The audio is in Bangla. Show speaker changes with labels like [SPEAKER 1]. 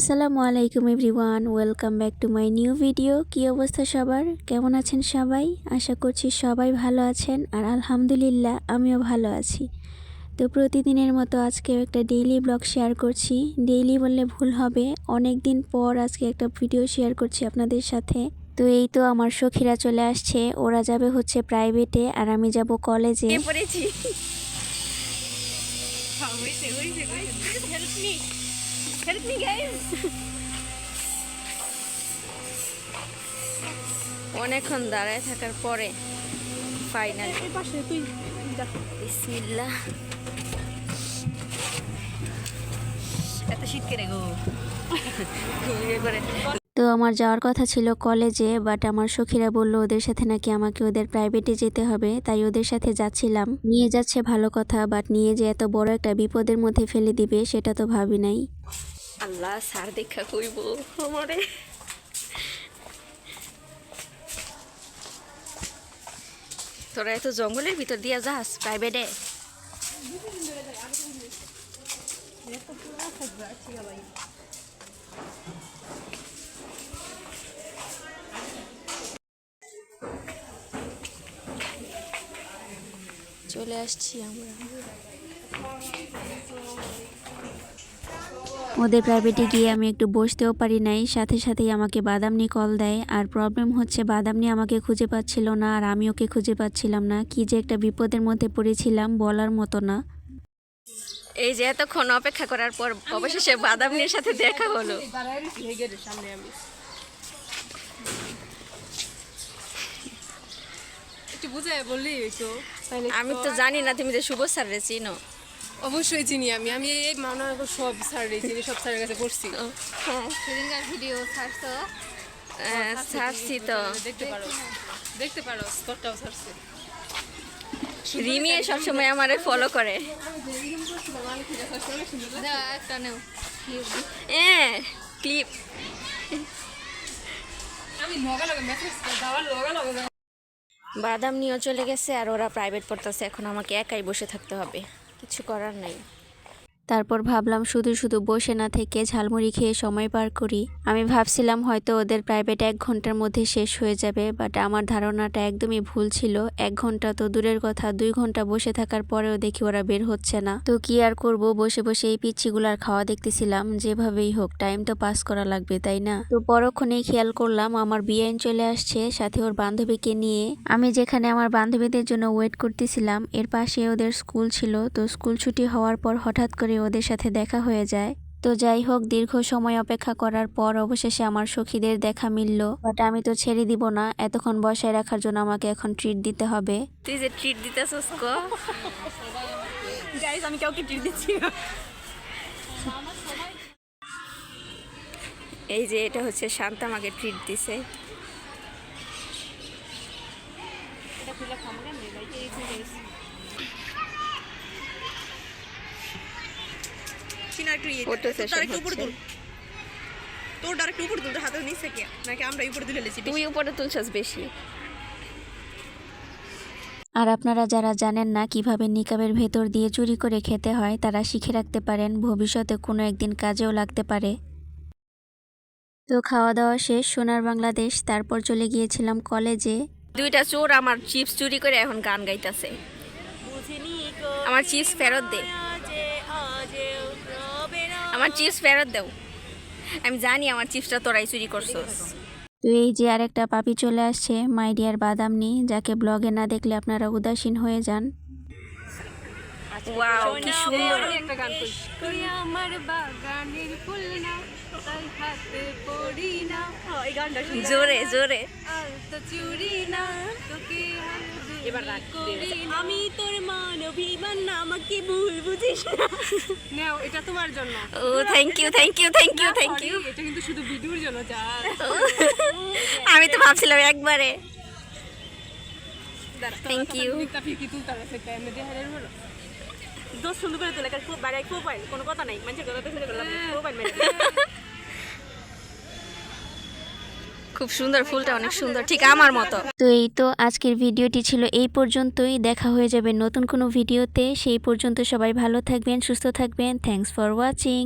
[SPEAKER 1] আসসালামু আলাইকুম everyone, welcome back to my new video. কী অবস্থা সবার? কেমন আছেন সবাই? আশা করছি সবাই ভালো আছেন আর আলহামদুলিল্লাহ আমিও ভালো আছি। তো প্রতিদিনের মতো আজকেও একটা ডেইলি ব্লগ শেয়ার করছি। ডেইলি বললে ভুল হবে অনেক দিন পর আজকে একটা ভিডিও শেয়ার করছি আপনাদের সাথে। তো এই তো আমার সখীরা চলে আসছে, ওরা যাবে হচ্ছে প্রাইভেটে আর আমি যাব কলেজে
[SPEAKER 2] পড়েছি? Help me guys. অনেকক্ষণ দাঁড়ায় থাকার পরে ফাইনাল
[SPEAKER 3] পাশে তুই
[SPEAKER 2] বিসমিল্লাহ। এত শীত কেড়ে গো। ঘুমিয়ে পড়ে।
[SPEAKER 1] তো আমার যাওয়ার কথা ছিল কলেজে বাট আমার সখীরা বলল ওদের সাথে নাকি আমাকে ওদের প্রাইভেটে যেতে হবে, তাই ওদের সাথে যাচ্ছিলাম। নিয়ে যাচ্ছে ভালো কথা বাট নিয়ে যে এত বড় একটা বিপদের মধ্যে ফেলে দিবে, সেটা তো ভাবি নাই।
[SPEAKER 2] আল্লাহ, স্যার দেখা কইব আমারে। তোরা এত জঙ্গলের ভিতর দিয়া যাস প্রাইভেটে চলে আসছি আমরা।
[SPEAKER 1] ওদের প্রাইভেটে গিয়ে আমি একটু বসতেও পারি নাই সাথে সাথেই আমাকে বাদামনি কল দেয়। আর প্রবলেম হচ্ছে বাদামনি আমাকে খুঁজে পাচ্ছিল না আর আমি ওকে খুঁজে পাচ্ছিলাম না। কি যে একটা বিপদের মধ্যে পড়েছিলাম বলার মতো না।
[SPEAKER 2] এই যে এতক্ষণ অপেক্ষা করার পর অবশেষে বাদামনির সাথে দেখা হলো।
[SPEAKER 3] একটু বুঝে বললি তো
[SPEAKER 2] আমি তো জানি না তুমি যে শুভ স্যার রে চিনো।
[SPEAKER 3] অবশ্যই চিনি আমি আমি এই মাওনার সব স্যারের চিনি সব স্যারের কাছে পড়ছি।
[SPEAKER 2] হ্যাঁ
[SPEAKER 4] সেদিনকার ভিডিও ছাড়ছো
[SPEAKER 2] ছাড়ছি তো।
[SPEAKER 3] দেখতে পারো দেখতে পারো স্পটটাও ছাড়ছে
[SPEAKER 2] রিমি সবসময় আমারে ফলো করে। হ্যাঁ ক্লিপ
[SPEAKER 3] আমি লগা লগা মেসেজ দেওয়ার লগা লগা
[SPEAKER 2] বাদাম নিয়েও চলে গেছে আর ওরা প্রাইভেট পড়তেছে, এখন আমাকে একাই বসে থাকতে হবে। কিছু করার নাই।
[SPEAKER 1] তারপর ভাবলাম শুধু শুধু বসে না থেকে ঝালমুড়ি খেয়ে সময় পার করি। আমি ভাবছিলাম হয়তো ওদের প্রাইভেট এক ঘণ্টার মধ্যে শেষ হয়ে যাবে বাট আমার ধারণাটা একদমই ভুল ছিল। এক ঘণ্টা তো দূরের কথা, দুই ঘণ্টা বসে থাকার পরেও দেখি ওরা বের হচ্ছে না। তো কি আর করব, বসে বসে এই পিচ্ছিগুলার খাওয়া দেখতেছিলাম, যেভাবেই হোক টাইম তো পাস করা লাগবে, তাই না? তো পরক্ষণেই খেয়াল করলাম আমার বিয়াইন চলে আসছে, সাথে ওর বান্ধবীকে নিয়ে। আমি যেখানে আমার বান্ধবীদের জন্য ওয়েট করতেছিলাম, এর পাশে ওদের স্কুল ছিল, তো স্কুল ছুটি হওয়ার পর হঠাৎ করে ওদের সাথে দেখা হয়ে যায়। তো যাই হোক দীর্ঘ সময় অপেক্ষা করার পর অবশেষে আমার সখীদের দেখা মিলল। বাট আমি তো ছেড়ে দিব না এতক্ষণ বসায় রাখার জন্য আমাকে এখন ট্রিট দিতে হবে।
[SPEAKER 2] তুই যে ট্রিট দিতেছস কো।
[SPEAKER 3] গাইস আমি কাউকে ট্রিট দিচ্ছি
[SPEAKER 2] এই যে এটা হচ্ছে শান্ত আমাকে ট্রিট দিছে।
[SPEAKER 3] আমরা উপরে তুলে লেছি
[SPEAKER 2] তুই উপরে তুলছস বেশি।
[SPEAKER 1] আর আপনারা যারা জানেন না কীভাবে নিকাবের ভেতর দিয়ে চুরি করে খেতে হয় তারা শিখে রাখতে পারেন ভবিষ্যতে কোনো একদিন কাজেও লাগতে পারে। তো খাওয়া দাওয়া শেষ সোনার বাংলাদেশ তারপর চলে গিয়েছিলাম কলেজে।
[SPEAKER 2] দুইটা চোর আমার চিপস চুরি করে এখন গান গাইতেছে। আমার চিপস ফেরত দে। আমার চিপস ফেরত দেও। আমি জানি আমার চিপসটা তোরাই চুরি করছস।
[SPEAKER 1] তো এই যে আরেকটা পাপি চলে আসছে মাই ডিয়ার বাদামনি যাকে ব্লগে না দেখলে আপনারা উদাসীন হয়ে যান।
[SPEAKER 2] ওয়াও কি সুন্দর।
[SPEAKER 3] একটা গান তুই আমার বাগানের ফুল না তাই হাতে পড়ি না।
[SPEAKER 2] জোরে জোরে।
[SPEAKER 3] আলতা চুরি না এবার রাখ আমি তোর মান অভিমান না আমাকে ভুল বুঝিস না। নাও এটা তোমার জন্য।
[SPEAKER 2] ও thank you thank you thank you thank you
[SPEAKER 3] এটা কিন্তু শুধু ভিডিওর জন্য যা।
[SPEAKER 2] আমি তো ভাবছিলাম একবারে।
[SPEAKER 3] হাজার হলো। দোষ সুন্দর করে তোলে কারণ বাইরে প্রোফাইল কোনো কথা নাই। মানুষের কথা শুনে করলাম প্রোফাইল
[SPEAKER 2] খুব সুন্দর ফুলটা অনেক সুন্দর ঠিক আমার মতো।
[SPEAKER 1] তো এই তো আজকের ভিডিওটি ছিল এই পর্যন্তই দেখা হয়ে যাবে নতুন কোনো ভিডিওতে। সেই পর্যন্ত সবাই ভালো থাকবেন সুস্থ থাকবেন। Thanks for watching